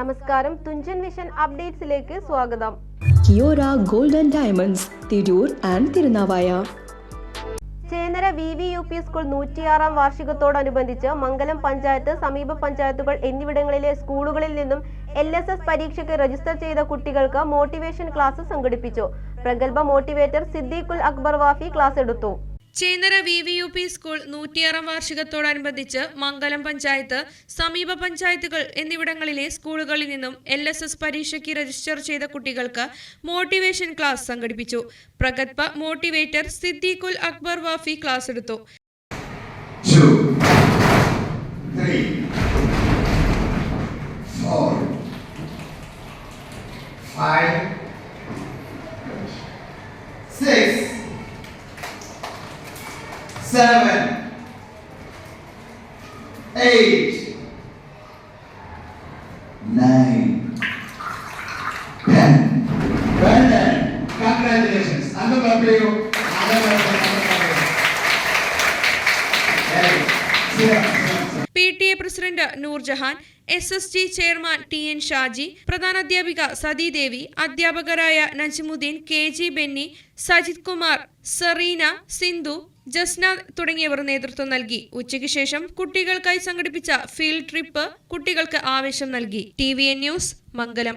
നമസ്കാരം. തുഞ്ചൻ വിഷൻ അപ്ഡേറ്റ്സിലേക്ക് സ്വാഗതം. Kiora golden diamonds Tirur and Thirunavaya. Chennara V V U P school നൂറ്റിയാറാം വാർഷികത്തോടനുബന്ധിച്ച് മംഗലം പഞ്ചായത്ത് സമീപ പഞ്ചായത്തുകൾ എന്നിവിടങ്ങളിലെ സ്കൂളുകളിൽ നിന്നും എൽ എസ് എസ് പരീക്ഷയ്ക്ക് രജിസ്റ്റർ ചെയ്ത കുട്ടികൾക്ക് മോട്ടിവേഷൻ ക്ലാസ് സംഘടിപ്പിച്ചു. പ്രഗത്ഭ മോട്ടിവേറ്റർ സിദ്ദീഖുൽ അക്ബർ വാഫി ക്ലാസ് എടുത്തു. Chennara V V U P school നൂറ്റിയാറാം വാർഷികത്തോടനുബന്ധിച്ച് മംഗലം പഞ്ചായത്ത് സമീപ പഞ്ചായത്തുകൾ എന്നിവിടങ്ങളിലെ സ്കൂളുകളിൽ നിന്നും എൽ എസ് എസ് പരീക്ഷയ്ക്ക് രജിസ്റ്റർ ചെയ്ത കുട്ടികൾക്ക് മോട്ടിവേഷൻ ക്ലാസ് സംഘടിപ്പിച്ചു. പ്രഗത്ഭ മോട്ടിവേറ്റർ സിദ്ദീഖുൽ അക്ബർ വാഫി ക്ലാസ് എടുത്തു. Five, six, seven, eight, nine, ten. Well done. Congratulations. Another clap for you. Another clap for you. Very. Sit down, T A president Noorjahan S S G chairman T N Shaji പ്രധാനാധ്യാപിക Sathidevi അധ്യാപകരായ Najmuddin K G Benny Sajith Kumar Sereena Sindhu Jasna തുടങ്ങിയവർ നേതൃത്വം നൽകി. ഉച്ചയ്ക്ക് ശേഷം കുട്ടികൾക്കായി സംഘടിപ്പിച്ച field trip കുട്ടികൾക്ക് ആവേശം നൽകി. T V N news Mangalam.